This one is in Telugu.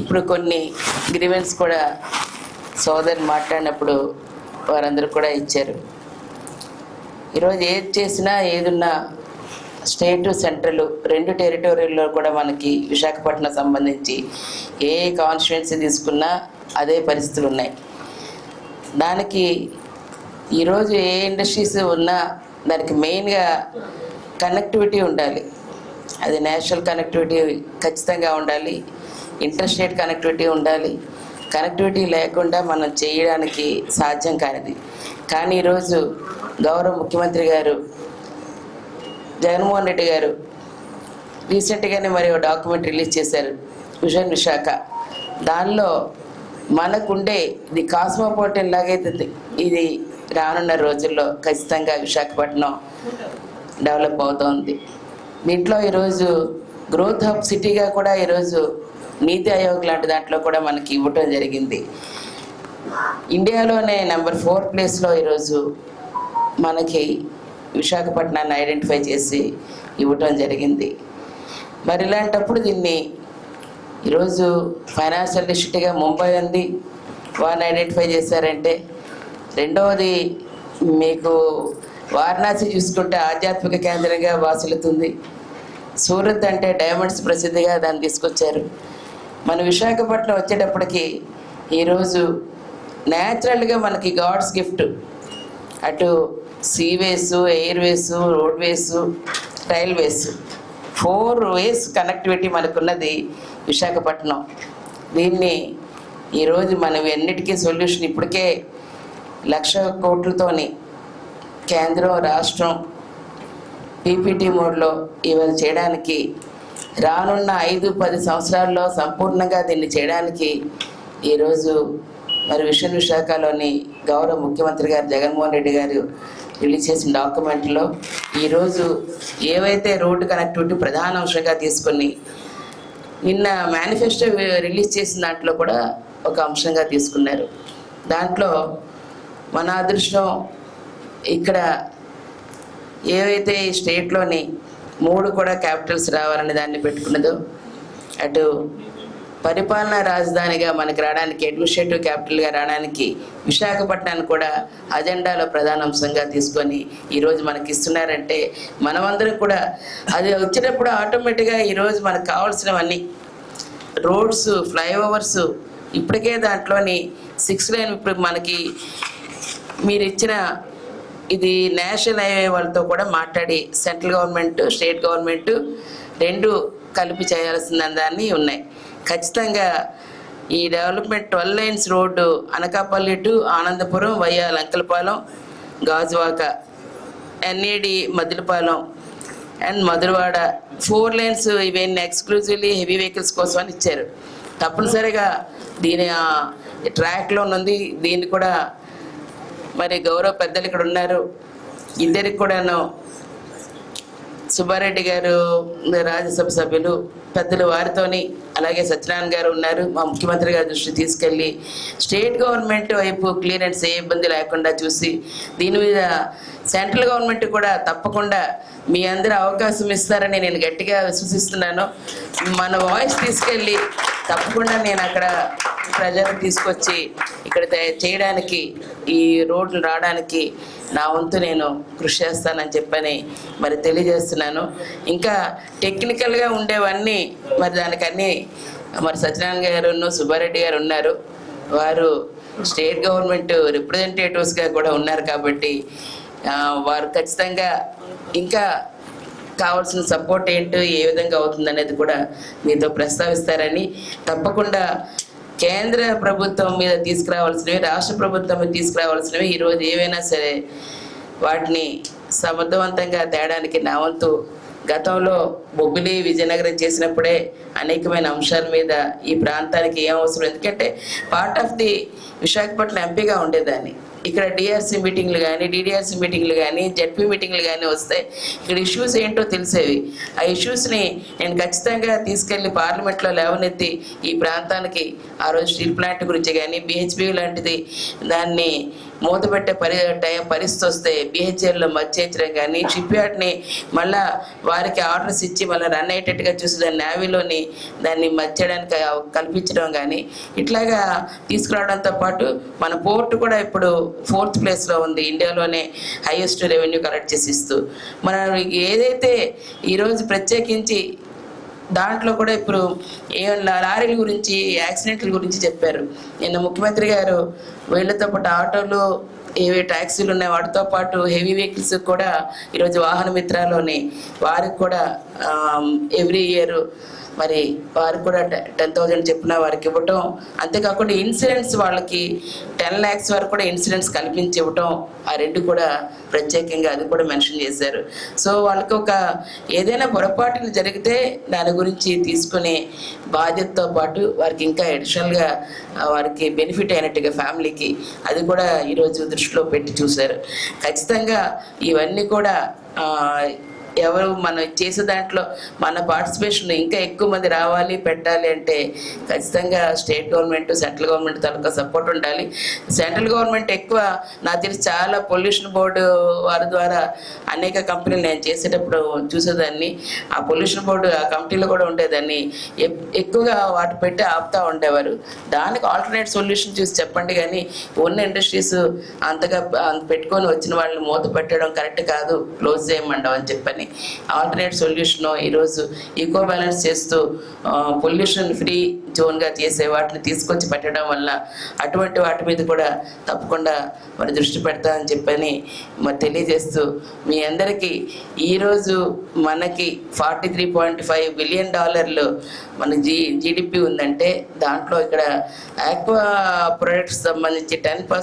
ఇప్పుడు కొన్ని గ్రీవెన్స్ కూడా సోదరు మాట్లాడినప్పుడు వారందరూ కూడా ఇచ్చారు. ఈరోజు ఏది చేసినా ఏదున్నా స్టేట్ సెంట్రల్ రెండు టెరిటోరీల్లో కూడా మనకి విశాఖపట్నం సంబంధించి ఏ కాన్స్టిట్యున్సీ తీసుకున్నా అదే పరిస్థితులు ఉన్నాయి. దానికి ఈరోజు ఏ ఇండస్ట్రీస్ ఉన్నా దానికి మెయిన్గా కనెక్టివిటీ ఉండాలి. అది నేషనల్ కనెక్టివిటీ ఖచ్చితంగా ఉండాలి. ఇంటర్నెట్ కనెక్టివిటీ ఉండాలి. కనెక్టివిటీ లేకుండా మనం చేయడానికి సాధ్యం కానిది. కానీ ఈరోజు గౌరవ ముఖ్యమంత్రి గారు జగన్మోహన్ రెడ్డి గారు రీసెంట్గానే మరి ఒక డాక్యుమెంట్ రిలీజ్ చేశారు విజన్ విశాఖ. దానిలో మనకుండే ఇది కాస్మోపాలిటన్ లాగైతుంది. ఇది రానున్న రోజుల్లో ఖచ్చితంగా విశాఖపట్నం డెవలప్ అవుతోంది. దీంట్లో ఈరోజు గ్రోత్ హబ్ సిటీగా కూడా ఈరోజు నీతి ఆయోగ్ లాంటి దాంట్లో కూడా మనకి ఇవ్వటం జరిగింది. ఇండియాలోనే నెంబర్ ఫోర్ ప్లేస్లో ఈరోజు మనకి విశాఖపట్నాన్ని ఐడెంటిఫై చేసి ఇవ్వటం జరిగింది. మరి ఇలాంటప్పుడు దీన్ని ఈరోజు ఫైనాన్షియల్ డిస్ట్రిక్ట్గా ముంబై ఉంది. వారిని ఐడెంటిఫై చేశారంటే రెండవది మీకు వారణాసి చూసుకుంటే ఆధ్యాత్మిక కేంద్రంగా వాసులుతుంది. సూరత్ అంటే డైమండ్స్ ప్రసిద్ధిగా దాన్ని తీసుకొచ్చారు. మన విశాఖపట్నం వచ్చేటప్పటికి ఈరోజు న్యాచురల్గా మనకి గాడ్స్ గిఫ్ట్. అటు seaways airways roadways railways four ways connectivity మనకున్నది విశాఖపట్నం. దీన్ని ఈరోజు మనం అన్నిటికీ సొల్యూషన్ ఇప్పటికే లక్ష కోట్లతోని కేంద్రం రాష్ట్రం పీపీటీ మోడ్లో ఇవాళ చేయడానికి రానున్న ఐదు పది సంవత్సరాల్లో సంపూర్ణంగా దీన్ని చేయడానికి ఈరోజు మరి విశ్వ విశాఖలోని గౌరవ ముఖ్యమంత్రి గారు జగన్మోహన్ రెడ్డి గారు రిలీజ్ చేసిన డాక్యుమెంట్లో ఈరోజు ఏవైతే రోడ్డు కనెక్టివిటీ ప్రధాన అంశంగా తీసుకుని నిన్న మేనిఫెస్టో రిలీజ్ చేసిన దాంట్లో కూడా ఒక అంశంగా తీసుకున్నారు. దాంట్లో మన అదృష్టం ఇక్కడ ఏవైతే ఈ స్టేట్లోని మూడు కూడా క్యాపిటల్స్ రావాలని దాన్ని పెట్టుకున్నదు అటు పరిపాలనా రాజధానిగా మనకి రావడానికి అడ్మినిస్ట్రేటివ్ క్యాపిటల్గా రావడానికి విశాఖపట్నాన్ని కూడా అజెండాలో ప్రధాన అంశంగా తీసుకొని ఈరోజు మనకి ఇస్తున్నారంటే మనమందరం కూడా అది వచ్చేటప్పుడు ఆటోమేటిక్గా ఈరోజు మనకు కావాల్సినవన్నీ రోడ్స్ ఫ్లైఓవర్స్ ఇప్పటికే దాంట్లోని సిక్స్ లైన్ ఇప్పుడు మనకి మీరు ఇచ్చిన ఇది నేషనల్ హైవే వాళ్ళతో కూడా మాట్లాడి సెంట్రల్ గవర్నమెంట్ స్టేట్ గవర్నమెంట్ రెండు కలిపి చేయాల్సిన దాన్ని ఉన్నాయి. ఖచ్చితంగా ఈ development twelve lines road Anakapalli to Anandapuram via Lankalapalem Gajuwaka NAD Madhilapalem and Madhurawada. Four lines ఇవన్నీ ఎక్స్క్లూజివ్లీ హెవీ వెహికల్స్ కోసం అని ఇచ్చారు. తప్పనిసరిగా దీని ట్రాక్లో ఉంది దీన్ని కూడా మరి గౌరవ పెద్దలు ఇక్కడ ఉన్నారు. ఇద్దరికి కూడాను సుబ్బారెడ్డి గారు రాజ్యసభ సభ్యులు పెద్దలు వారితోని అలాగే సత్యనారాయణ గారు ఉన్నారు. మా ముఖ్యమంత్రి గారి దృష్టి తీసుకెళ్ళి స్టేట్ గవర్నమెంట్ వైపు క్లియరెన్స్ ఏ ఇబ్బంది లేకుండా చూసి దీని మీద సెంట్రల్ గవర్నమెంట్ కూడా తప్పకుండా మీ అందరూ అవకాశం ఇస్తారని నేను గట్టిగా విశ్వసిస్తున్నాను. మన వాయిస్ తీసుకెళ్ళి తప్పకుండా నేను అక్కడ ప్రజలకు తీసుకొచ్చి ఇక్కడ చేయడానికి ఈ రోడ్లు రావడానికి నా వంతు నేను కృషి చేస్తానని చెప్పని మరి తెలియజేస్తున్నాను. ఇంకా టెక్నికల్గా ఉండేవన్నీ మరి దానికన్నీ మరి సత్యనారాయణ గారు సుబ్బారెడ్డి గారు ఉన్నారు. వారు స్టేట్ గవర్నమెంట్ రిప్రజెంటేటివ్స్గా కూడా ఉన్నారు కాబట్టి వారు ఖచ్చితంగా ఇంకా కావాల్సిన సపోర్ట్ ఏంటో ఏ విధంగా అవుతుంది అనేది కూడా మీతో ప్రస్తావిస్తారని తప్పకుండా కేంద్ర ప్రభుత్వం మీద తీసుకురావాల్సినవి రాష్ట్ర ప్రభుత్వం మీద తీసుకురావాల్సినవి ఈరోజు ఏవైనా సరే వాటిని సమర్థవంతంగా తేడానికి నా వంతు గతంలో బొబ్బిలి విజయనగరం చేసినప్పుడే అనేకమైన అంశాల మీద ఈ ప్రాంతానికి ఏం అవసరం? ఎందుకంటే పార్ట్ ఆఫ్ ది విశాఖపట్నం ఎంపీగా ఉండేదాన్ని. ఇక్కడ డిఆర్సీ మీటింగ్లు కానీ డిడిఆర్సీ మీటింగ్లు కానీ జడ్పీ మీటింగ్లు కానీ వస్తే ఇక్కడ ఇష్యూస్ ఏంటో తెలిసేవి. ఆ ఇష్యూస్ని నేను ఖచ్చితంగా తీసుకెళ్ళి పార్లమెంట్లో లేవనెత్తి ఈ ప్రాంతానికి ఆ రోజు స్టీల్ ప్లాంట్ గురించి కానీ బిహెచ్పి లాంటిది దాన్ని మూతపెట్టే పరి టైం పరిస్థితి వస్తే బిహెచ్ఎల్లో మర్చేయించడం కానీ షిప్ యార్డ్ని మళ్ళా వారికి ఆర్డర్స్ ఇచ్చి మళ్ళీ రన్ అయ్యేటట్టుగా చూసి దాన్ని నేవీలోని దాన్ని మర్చేయడానికి కల్పించడం కానీ ఇట్లాగా తీసుకురావడంతో పాటు మన పోర్ట్ కూడా ఇప్పుడు ఫోర్త్ ప్లేస్లో ఉంది. ఇండియాలోనే హైయెస్ట్ రెవెన్యూ కలెక్ట్ చేసి ఇస్తూ. మన ఏదైతే ఈరోజు ప్రత్యేకించి దాంట్లో కూడా ఇప్పుడు ఏ లారీల గురించి యాక్సిడెంట్ల గురించి చెప్పారు. నిన్న ముఖ్యమంత్రి గారు వీళ్ళతో పాటు ఆటోలు ఏవే ట్యాక్సీలు ఉన్నాయి. వాటితో పాటు హెవీ వెహికల్స్ కూడా ఈరోజు వాహన మిత్రాలోని వారికి కూడా ఎవ్రీ ఇయర్ మరి వారికి కూడా టెన్ థౌజండ్ చెప్పిన వారికి ఇవ్వటం. అంతేకాకుండా ఇన్సూరెన్స్ వాళ్ళకి టెన్ ల్యాక్స్ వరకు కూడా ఇన్సూరెన్స్ కల్పించి ఇవ్వటం ఆ రెండు కూడా ప్రత్యేకంగా అది కూడా మెన్షన్ చేశారు. సో వాళ్ళకి ఒక ఏదైనా పొరపాటులు జరిగితే దాని గురించి తీసుకునే బాధ్యతతో పాటు వారికి ఇంకా అడిషనల్గా వారికి బెనిఫిట్ అయినట్టుగా ఫ్యామిలీకి అది కూడా ఈరోజు దృష్టిలో పెట్టి చూశారు. ఖచ్చితంగా ఇవన్నీ కూడా ఆ, ఎవరు మనం చేసే దాంట్లో మన పార్టిసిపేషన్ ఇంకా ఎక్కువ మంది రావాలి పెట్టాలి అంటే ఖచ్చితంగా స్టేట్ గవర్నమెంట్ సెంట్రల్ గవర్నమెంట్ తాలూకా సపోర్ట్ ఉండాలి. సెంట్రల్ గవర్నమెంట్ ఎక్కువ నాకు తెలిసి చాలా పొల్యూషన్ బోర్డు వారి ద్వారా అనేక కంపెనీలు నేను చేసేటప్పుడు చూసేదాన్ని. ఆ పొల్యూషన్ బోర్డు ఆ కమిటీలో కూడా ఉండేదాన్ని. ఎక్కువగా వాటి పెట్టి ఆపుతూ ఉండేవారు. దానికి ఆల్టర్నేట్ సొల్యూషన్ చూసి చెప్పండి కానీ ఉన్న ఇండస్ట్రీస్ అంతగా అంత పెట్టుకొని వచ్చిన వాళ్ళని మూత పెట్టడం కరెక్ట్ కాదు. క్లోజ్ చేయమండం అని చెప్పని. ఆల్టర్నేట్ సొల్యూషన్ ఈరోజు ఈకో బ్యాలెన్స్ చేస్తూ పొల్యూషన్ ఫ్రీ జోన్గా చేసే వాటిని తీసుకొచ్చి పెట్టడం వల్ల అటువంటి వాటి మీద కూడా తప్పకుండా మరి దృష్టి పెడతామని చెప్పని మరి తెలియజేస్తూ మీ అందరికీ ఈరోజు మనకి forty three point five billion డాలర్లు మన జీ జీడిపి ఉందంటే దాంట్లో ఇక్కడ ఆక్వా ప్రొడక్ట్స్ సంబంధించి టెన్ పర్సెంట్